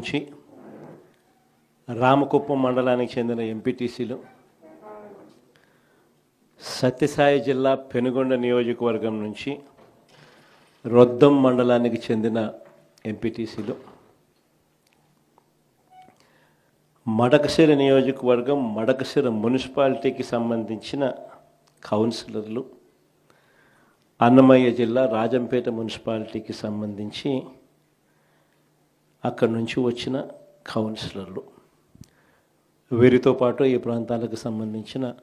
నుంచి రామకుప్పం మండలానికి చెందిన ఎంపీటీసీలు సత్యసాయి జిల్లా పెనుగొండ నియోజకవర్గం నుంచి రొద్దం మండలానికి చెందిన ఎంపీటీసీలు. మడకశిర నియోజకవర్గం మడకశిర మున్సిపాలిటీకి సంబంధించిన కౌన్సిలర్లు అన్నమయ్య జిల్లా రాజంపేట మున్సిపాలిటీకి సంబంధించి అక్కడి నుంచి వచ్చిన కౌన్సిలర్లు. వీరితో పాటు ఈ ప్రాంతాలకు సంబంధించిన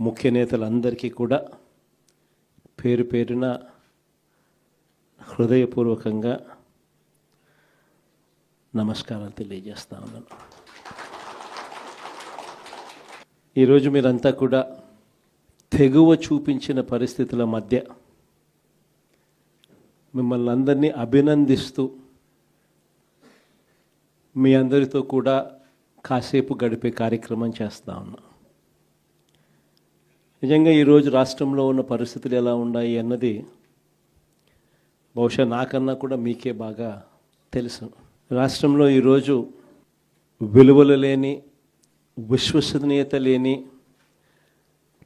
ముఖ్య నేతలందరికీ కూడా పేరు పేరున హృదయపూర్వకంగా నమస్కారాలు తెలియజేస్తా ఉన్నాను. ఈరోజు మీరంతా కూడా తెగువ చూపించిన పరిస్థితుల మధ్య మిమ్మల్ని అందరినీ అభినందిస్తూ మీ అందరితో కూడా కాసేపు గడిపే కార్యక్రమం చేస్తా ఉన్నా. నిజంగా ఈరోజు రాష్ట్రంలో ఉన్న పరిస్థితులు ఎలా ఉన్నాయి అన్నది బహుశా నాకన్నా కూడా మీకే బాగా తెలుసు. రాష్ట్రంలో ఈరోజు విలువలు లేని విశ్వసనీయత లేని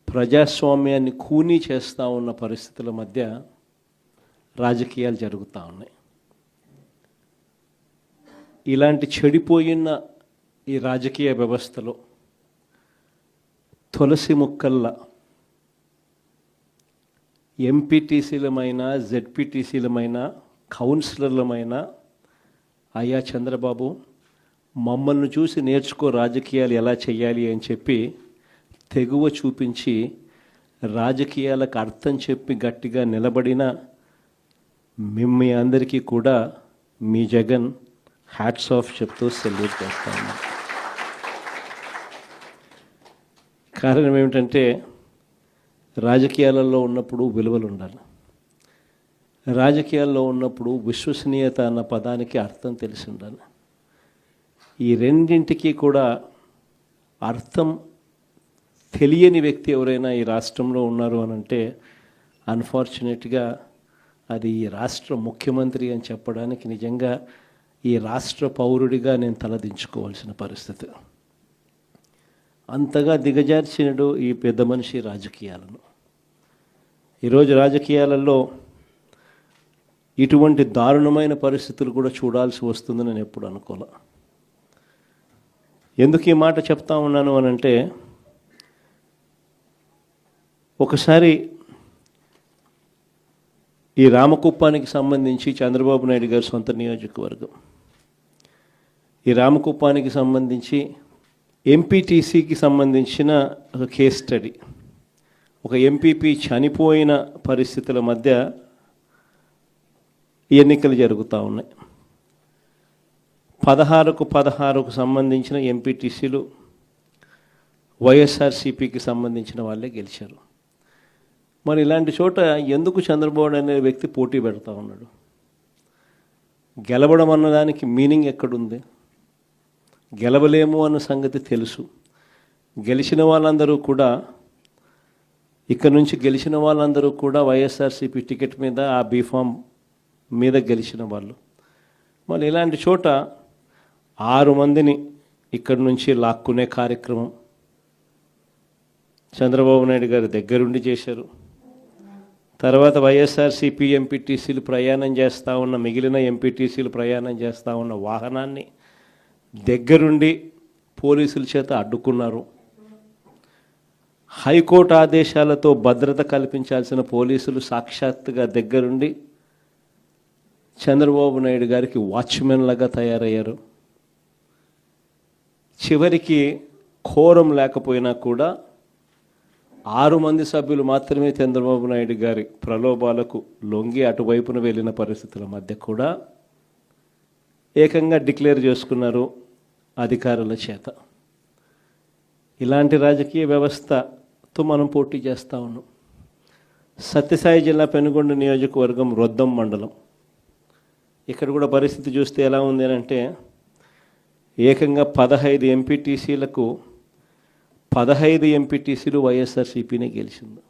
ప్రజాస్వామ్యాన్ని కూనీ చేస్తూ ఉన్న పరిస్థితుల మధ్య రాజకీయాలు జరుగుతూ ఉన్నాయి. ఇలాంటి చెడిపోయిన ఈ రాజకీయ వ్యవస్థలో తులసి ముక్కల్లా ఎంపీటీసీలమైన జెడ్పీటీసీలమైన కౌన్సిలర్లమైన అయ్యా చంద్రబాబు మమ్మల్ని చూసి నేర్చుకో రాజకీయాలు ఎలా చేయాలి అని చెప్పి తెగువ చూపించి రాజకీయాలకు అర్థం చెప్పి గట్టిగా నిలబడిన మిమ్మీ అందరికీ కూడా మీ జగన్ హ్యాట్స్ ఆఫ్ చెప్తూ సెల్యూట్ చేస్తాను కారణం ఏమిటంటే రాజకీయాలలో ఉన్నప్పుడు విలువలు ఉండాలి. రాజకీయాల్లో ఉన్నప్పుడు విశ్వసనీయత అన్న పదానికి అర్థం తెలిసి ఉండాలి. ఈ రెండింటికి కూడా అర్థం తెలియని వ్యక్తి ఎవరైనా ఈ రాష్ట్రంలో ఉన్నారు అని అంటే అన్ఫార్చునేట్గా అది ఈ రాష్ట్ర ముఖ్యమంత్రి అని చెప్పడానికి నిజంగా ఈ రాష్ట్ర పౌరుడిగా నేను తలదించుకోవాల్సిన పరిస్థితి. అంతగా దిగజార్చినడు ఈ పెద్ద మనిషి రాజకీయాలను. ఈరోజు రాజకీయాలలో ఇటువంటి దారుణమైన పరిస్థితులు కూడా చూడాల్సి వస్తుందని నేను ఎప్పుడు అనుకోలే. ఎందుకు ఈ మాట చెప్తా ఉన్నాను అని అంటే ఒకసారి ఈ రామకుప్పానికి సంబంధించి చంద్రబాబు నాయుడు గారి సొంత నియోజకవర్గం. ఈ రామకుప్పానికి సంబంధించి ఎంపీటీసీకి సంబంధించిన ఒక కేస్ స్టడీ ఒక ఎంపీపీ చనిపోయిన పరిస్థితుల మధ్య ఎన్నికలు జరుగుతూ ఉన్నాయి. పదహారుకు పదహారుకు సంబంధించిన ఎంపీటీసీలు వైఎస్ఆర్సీపీకి సంబంధించిన వాళ్ళే గెలిచారు. మరి ఇలాంటి చోట ఎందుకు చంద్రబాబు అనే వ్యక్తి పోటీ పెడతా ఉన్నాడు? గెలవడం అన్నదానికి మీనింగ్ ఎక్కడుంది? గెలవలేము అన్న సంగతి తెలుసు. గెలిచిన వాళ్ళందరూ కూడా ఇక్కడ నుంచి గెలిచిన వాళ్ళందరూ కూడా వైఎస్ఆర్సీపీ టికెట్ మీద ఆ బీఫామ్ మీద గెలిచిన వాళ్ళు. మళ్ళీ ఇలాంటి చోట ఆరు మందిని ఇక్కడి నుంచి లాక్కునే కార్యక్రమం చంద్రబాబు నాయుడు గారి దగ్గరుండి చేశారు. తర్వాత వైఎస్ఆర్సీపీ ఎంపీటీసీలు ప్రయాణం చేస్తూ ఉన్న మిగిలిన ఎంపీటీసీలు ప్రయాణం చేస్తూ ఉన్న వాహనాన్ని దగ్గరుండి పోలీసుల చేత అడ్డుకున్నారు. హైకోర్టు ఆదేశాలతో భద్రత కల్పించాల్సిన పోలీసులు సాక్షాత్తుగా దగ్గరుండి చంద్రబాబు నాయుడు గారికి వాచ్మెన్ లాగా తయారయ్యారు. చివరికి కోరం లేకపోయినా కూడా ఆరు మంది సభ్యులు మాత్రమే చంద్రబాబు నాయుడు గారి ప్రలోభాలకు లొంగి అటువైపున వెళ్ళిన పరిస్థితుల మధ్య కూడా ఏకంగా డిక్లేర్ చేసుకున్నారు అధికారుల చేత. ఇలాంటి రాజకీయ వ్యవస్థతో మనం పోటీ చేస్తూ ఉన్నాం. సత్యసాయి జిల్లా పెనుగొండ నియోజకవర్గం రొద్దం మండలం. ఇక్కడ కూడా పరిస్థితి చూస్తే ఎలా ఉంది అని అంటే ఏకంగా పదహైదు ఎంపీటీసీలకు పదహైదు ఎంపీటీసీలు వైఎస్ఆర్సీపీనే గెలిచింది.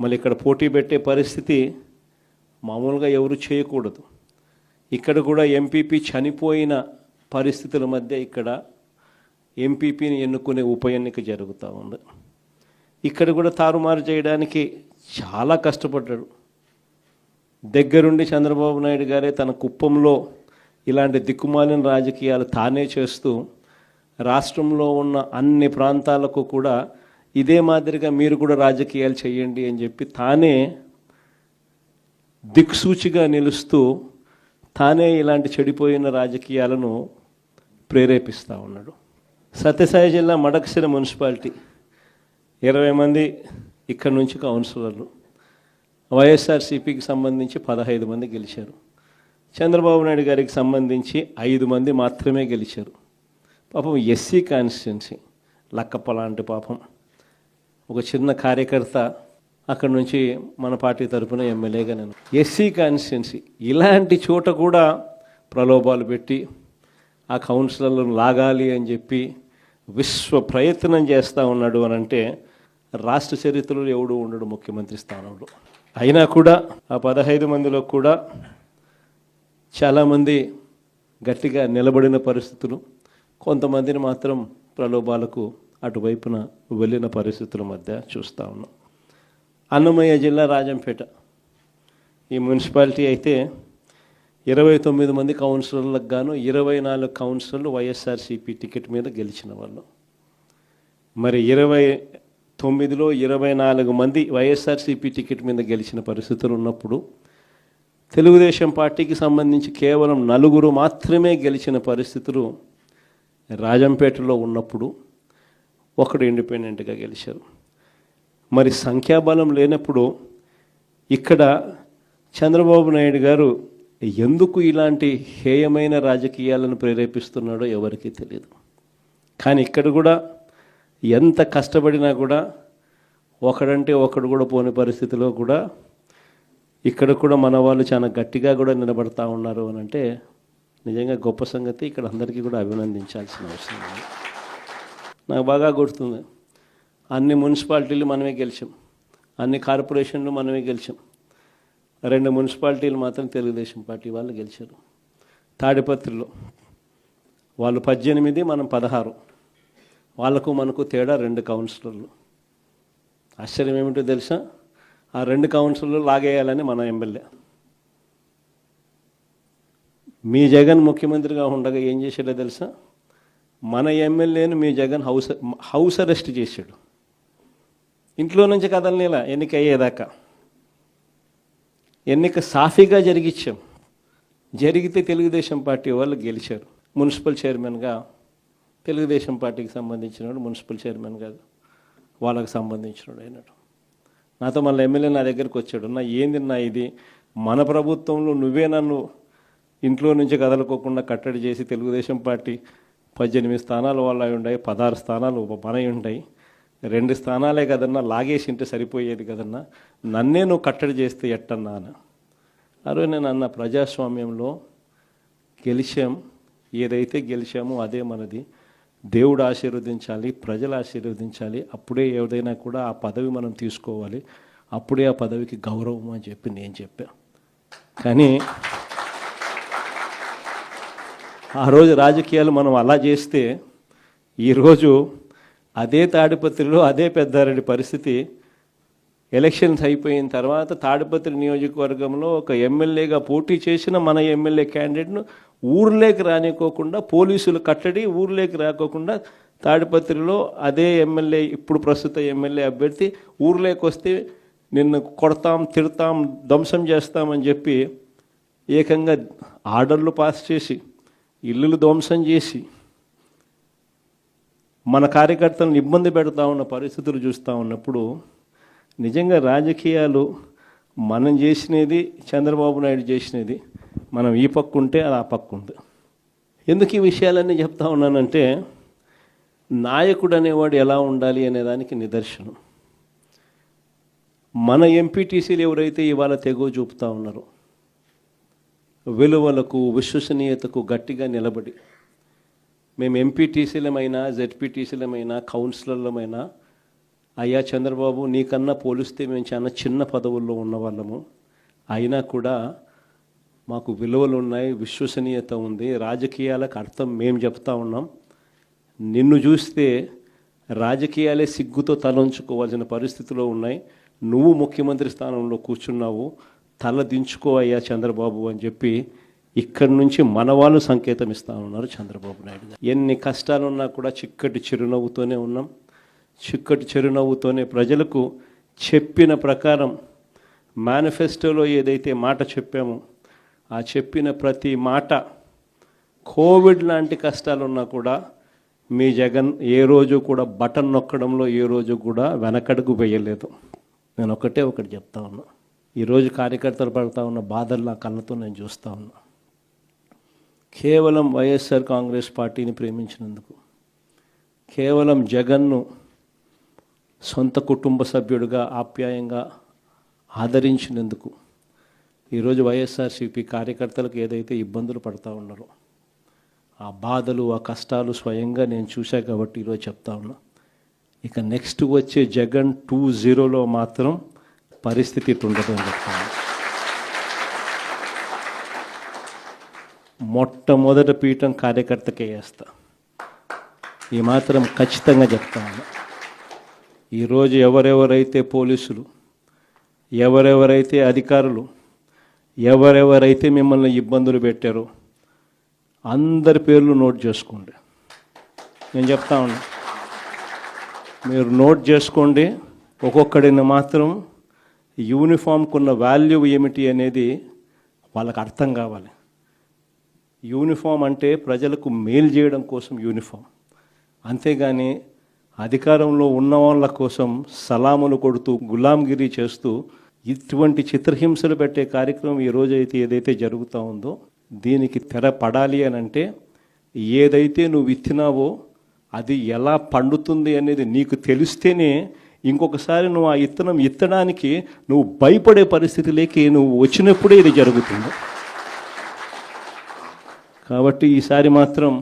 మళ్ళీ ఇక్కడ పోటీ పెట్టే పరిస్థితి మామూలుగా ఎవరు చేయకూడదు. ఇక్కడ కూడా ఎంపీపీ చనిపోయిన పరిస్థితుల మధ్య ఇక్కడ ఎంపీపీని ఎన్నుకునే ఉప ఎన్నిక జరుగుతూ ఉంది. ఇక్కడ కూడా తారుమారు చేయడానికి చాలా కష్టపడ్డాడు. దగ్గరుండి చంద్రబాబు నాయుడు గారే తన కుప్పంలో ఇలాంటి దిక్కుమాలిన రాజకీయాలు తానే చేస్తూ రాష్ట్రంలో ఉన్న అన్ని ప్రాంతాలకు కూడా ఇదే మాదిరిగా మీరు కూడా రాజకీయాలు చేయండి అని చెప్పి తానే దిక్సూచిగా నిలుస్తూ తానే ఇలాంటి చెడిపోయిన రాజకీయాలను ప్రేరేపిస్తూ ఉన్నాడు. సత్యసాయి జిల్లా మడకసిర మున్సిపాలిటీ ఇరవై మంది ఇక్కడ నుంచి కౌన్సిలర్లు. వైఎస్ఆర్సీపీకి సంబంధించి పదహైదు మంది గెలిచారు. చంద్రబాబు నాయుడు గారికి సంబంధించి ఐదు మంది మాత్రమే గెలిచారు. పాపం ఎస్సీ కాన్స్టిట్యున్సీ. లక్కప్ప లాంటి పాపం. ఒక చిన్న కార్యకర్త అక్కడ నుంచి మన పార్టీ తరఫున ఎమ్మెల్యేగా నేను. SC constituency. ఇలాంటి చోట కూడా ప్రలోభాలు పెట్టి ఆ కౌన్సిలర్లను లాగాలి అని చెప్పి విశ్వ ప్రయత్నం చేస్తూ ఉన్నాడు అని అంటే రాష్ట్ర చరిత్రలో ఎవడు ఉండడు ముఖ్యమంత్రి స్థానంలో. అయినా కూడా ఆ పదహైదు మందిలో కూడా చాలామంది గట్టిగా నిలబడిన పరిస్థితులు కొంతమందిని మాత్రం ప్రలోభాలకు అటువైపున వెళ్ళిన పరిస్థితుల మధ్య చూస్తూ ఉన్నాం. అన్నమయ్య జిల్లా రాజంపేట. ఈ మున్సిపాలిటీ అయితే ఇరవై తొమ్మిది మంది కౌన్సిలర్లకు గాను ఇరవై నాలుగు కౌన్సిలర్లు వైఎస్ఆర్సీపీ టికెట్ మీద గెలిచిన వాళ్ళు. మరి ఇరవై తొమ్మిదిలో ఇరవై నాలుగు మంది వైఎస్ఆర్సీపీ టికెట్ మీద గెలిచిన పరిస్థితులు ఉన్నప్పుడు తెలుగుదేశం పార్టీకి సంబంధించి కేవలం నలుగురు మాత్రమే గెలిచిన పరిస్థితులు రాజంపేటలో ఉన్నప్పుడు ఒకడు ఇండిపెండెంట్గా గెలిచారు. మరి సంఖ్యాబలం లేనప్పుడు ఇక్కడ చంద్రబాబు నాయుడు గారు ఎందుకు ఇలాంటి హేయమైన రాజకీయాలను ప్రేరేపిస్తున్నాడో ఎవరికీ తెలియదు కానీ ఇక్కడ కూడా ఎంత కష్టపడినా కూడా ఒకడంటే ఒకడు కూడా పోని పరిస్థితిలో కూడా ఇక్కడ కూడా మన వాళ్ళు చాలా గట్టిగా కూడా నిలబడతా ఉన్నారు అని అంటే నిజంగా గొప్ప సంగతి ఇక్కడ అందరికీ కూడా అభినందించాల్సిన అవసరం నాకు బాగా గుర్తుంది. అన్ని మున్సిపాలిటీలు మనమే గెలిచాం. అన్ని కార్పొరేషన్లు మనమే గెలిచాం. రెండు మున్సిపాలిటీలు మాత్రం తెలుగుదేశం పార్టీ వాళ్ళు గెలిచారు. తాడిపత్రిలో వాళ్ళు పద్దెనిమిది మనం పదహారు. వాళ్ళకు మనకు తేడా రెండు కౌన్సిలర్లు. ఆశ్చర్యం ఏమిటో తెలుసా? ఆ రెండు కౌన్సిలర్లు లాగేయాలని మన ఎమ్మెల్యే. మీ జగన్ ముఖ్యమంత్రిగా ఉండగా ఏం చేశాడో తెలుసా? మన ఎమ్మెల్యేను మీ జగన్ హౌస్ హౌస్ అరెస్ట్ చేశాడు. ఇంట్లో నుంచి కదలనేలా ఎన్నిక అయ్యేదాకా ఎన్నిక సాఫీగా జరిగించాం జరిగితే తెలుగుదేశం పార్టీ వాళ్ళు గెలిచారు. మున్సిపల్ చైర్మన్గా తెలుగుదేశం పార్టీకి సంబంధించినవాడు మున్సిపల్ చైర్మన్ కాదు వాళ్ళకి సంబంధించినవాడు అయినాడు నాతో మళ్ళీ ఎమ్మెల్యే నా దగ్గరికి వచ్చాడు. నా ఏంది నా ఇది? మన ప్రభుత్వంలో నువ్వే నన్ను ఇంట్లో నుంచి కదలకోకుండా కట్టడి చేసి తెలుగుదేశం పార్టీ పద్దెనిమిది స్థానాలు వాళ్ళు అయి ఉన్నాయి పదహారు స్థానాలు మనవి ఉంటాయి రెండు స్థానాలే కదన్నా లాగేసింటే సరిపోయేది కదన్నా నన్నే నువ్వు కట్టడి చేస్తే ఎట్టన్నా అని నేను అన్న ప్రజాస్వామ్యంలో గెలిచాం ఏదైతే గెలిచామో అదే మనది. దేవుడు ఆశీర్వదించాలి ప్రజలు ఆశీర్వదించాలి అప్పుడే ఏదైనా కూడా ఆ పదవి మనం తీసుకోవాలి అప్పుడే ఆ పదవికి గౌరవం అని చెప్పి నేను చెప్పా. కానీ ఆ రోజు రాజకీయాలు మనం అలా చేస్తే ఈరోజు అదే తాడిపత్రిలో అదే పెద్దారెడ్డి పరిస్థితి ఎలక్షన్స్ అయిపోయిన తర్వాత తాడిపత్రి నియోజకవర్గంలో ఒక ఎమ్మెల్యేగా పోటీ చేసిన మన ఎమ్మెల్యే క్యాండిడేట్ను ఊర్లోకి రానికోకుండా పోలీసులు కట్టడి ఊర్లోకి రాకోకుండా తాడిపత్రిలో అదే ఎమ్మెల్యే ఇప్పుడు ప్రస్తుత ఎమ్మెల్యే అభ్యర్థి ఊర్లోకి వస్తే నిన్ను కొడతాం తిడతాం ధ్వంసం చేస్తామని చెప్పి ఏకంగా ఆర్డర్లు పాస్ చేసి ఇల్లులు ధ్వంసం చేసి మన కార్యకర్తలను ఇబ్బంది పెడతా ఉన్న పరిస్థితులు చూస్తూ ఉన్నప్పుడు నిజంగా రాజకీయాలు మనం చేసినది చంద్రబాబు నాయుడు చేసినది మనం ఈ పక్క ఉంటే అది ఆ పక్క ఉంది. ఎందుకు ఈ విషయాలన్నీ చెప్తా ఉన్నానంటే నాయకుడు అనేవాడు ఎలా ఉండాలి అనే దానికి నిదర్శనం. మన ఎంపీటీసీలు ఎవరైతే ఇవాళ తెగో చూపుతా ఉన్నారో విలువలకు విశ్వసనీయతకు గట్టిగా నిలబడి మేము ఎంపీటీసీలమైనా జెడ్పీటీసీలమైనా కౌన్సిలర్లమైనా అయ్యా చంద్రబాబు నీకన్నా పోలిస్తే మేము చాలా చిన్న పదవుల్లో ఉన్నవాళ్ళము. అయినా కూడా మాకు విలువలు ఉన్నాయి విశ్వసనీయత ఉంది రాజకీయాలకు అర్థం మేము చెప్తా ఉన్నాం. నిన్ను చూస్తే రాజకీయాలే సిగ్గుతో తలంచుకోవాల్సిన పరిస్థితిలో ఉన్నాయి. నువ్వు ముఖ్యమంత్రి స్థానంలో కూర్చున్నావు తల దించుకో అయ్యా చంద్రబాబు అని చెప్పి ఇక్కడి నుంచి మన వాళ్ళు సంకేతం ఇస్తా ఉన్నారు చంద్రబాబు నాయుడు గారు. ఎన్ని కష్టాలున్నా కూడా చిక్కటి చిరునవ్వుతోనే ఉన్నాం. చిక్కటి చిరునవ్వుతోనే ప్రజలకు చెప్పిన ప్రకారం మేనిఫెస్టోలో ఏదైతే మాట చెప్పామో ఆ చెప్పిన ప్రతి మాట కోవిడ్ లాంటి కష్టాలున్నా కూడా మీ జగన్ ఏ రోజు కూడా బటన్ నొక్కడంలో ఏ రోజు కూడా వెనకడుగు వేయలేదు. నేను ఒకటే ఒకటి చెప్తా ఉన్నా. ఈరోజు కార్యకర్తలు పడతా ఉన్న బాధలు నా కళ్ళతో నేను చూస్తూ ఉన్నా. కేవలం వైఎస్ఆర్ కాంగ్రెస్ పార్టీని ప్రేమించినందుకు కేవలం జగన్ను సొంత కుటుంబ సభ్యుడిగా ఆప్యాయంగా ఆదరించినందుకు ఈరోజు వైఎస్ఆర్సీపీ కార్యకర్తలకు ఏదైతే ఇబ్బందులు పడతా ఉన్నారో ఆ బాధలు ఆ కష్టాలు స్వయంగా నేను చూశా కాబట్టి ఈరోజు చెప్తా ఉన్నా. ఇక నెక్స్ట్ వచ్చే జగన్ టూ జీరోలో మాత్రం పరిస్థితి ఇటు అని చెప్తాను మొట్టమొదటి పీఠం కార్యకర్తకే వేస్తా ఈ మాత్రం ఖచ్చితంగా చెప్తా. ఈరోజు ఎవరెవరైతే పోలీసులు ఎవరెవరైతే అధికారులు ఎవరెవరైతే మిమ్మల్ని ఇబ్బందులు పెట్టారో అందరి పేర్లు నోట్ చేసుకోండి. నేను చెప్తా ఉన్నా. మీరు నోట్ చేసుకోండి. ఒక్కొక్కడిని మాత్రం యూనిఫామ్కున్న వాల్యూ ఏమిటి అనేది వాళ్ళకి అర్థం కావాలి. యూనిఫామ్ అంటే ప్రజలకు మేలు చేయడం కోసం యూనిఫామ్. అంతేగాని అధికారంలో ఉన్న వాళ్ళ కోసం సలాములు కొడుతూ గులాంగిరి చేస్తూ ఇటువంటి చిత్రహింసలు పెట్టే కార్యక్రమం ఈ రోజు అయితే ఏదైతే జరుగుతూ ఉందో దీనికి తెర పడాలి అని అంటే ఏదైతే నువ్వు విత్తినావో అది ఎలా పండుతుంది అనేది నీకు తెలిస్తేనే ఇంకొకసారి నువ్వు ఆ ఇత్తనం ఇత్తడానికి నువ్వు భయపడే పరిస్థితిలోకి నువ్వు వచ్చినప్పుడే ఇది జరుగుతుంది. కాబట్టి ఈసారి మాత్రం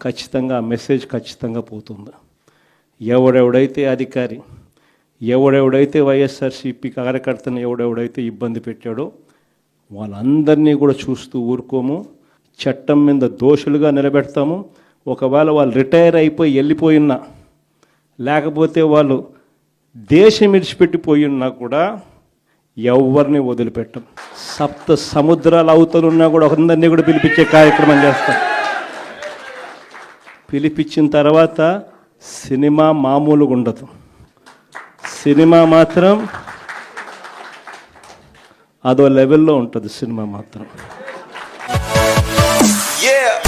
ఖచ్చితంగా మెసేజ్ ఖచ్చితంగా పోతుంది. ఎవడెవడైతే అధికారి ఎవడెవడైతే వైఎస్ఆర్సీపీ కార్యకర్తను ఎవడెవడైతే ఇబ్బంది పెట్టాడో వాళ్ళందరినీ కూడా చూస్తూ ఊరుకోము. చట్టం మీద దోషులుగా నిలబెడతాము. ఒకవేళ వాళ్ళు రిటైర్ అయిపోయి వెళ్ళిపోయినా లేకపోతే వాళ్ళు దేశం విడిచిపెట్టిపోయి ఉన్నా కూడా ఎవరిని వదిలిపెట్టం. సప్త సముద్రాల అవతలున్నా కూడా అందరినీ కూడా పిలిపించే కార్యక్రమం చేస్తాం. పిలిపించిన తర్వాత సినిమా మామూలుగా ఉండదు. సినిమా మాత్రం అదో లెవెల్లో ఉంటుంది సినిమా మాత్రం. Yeah.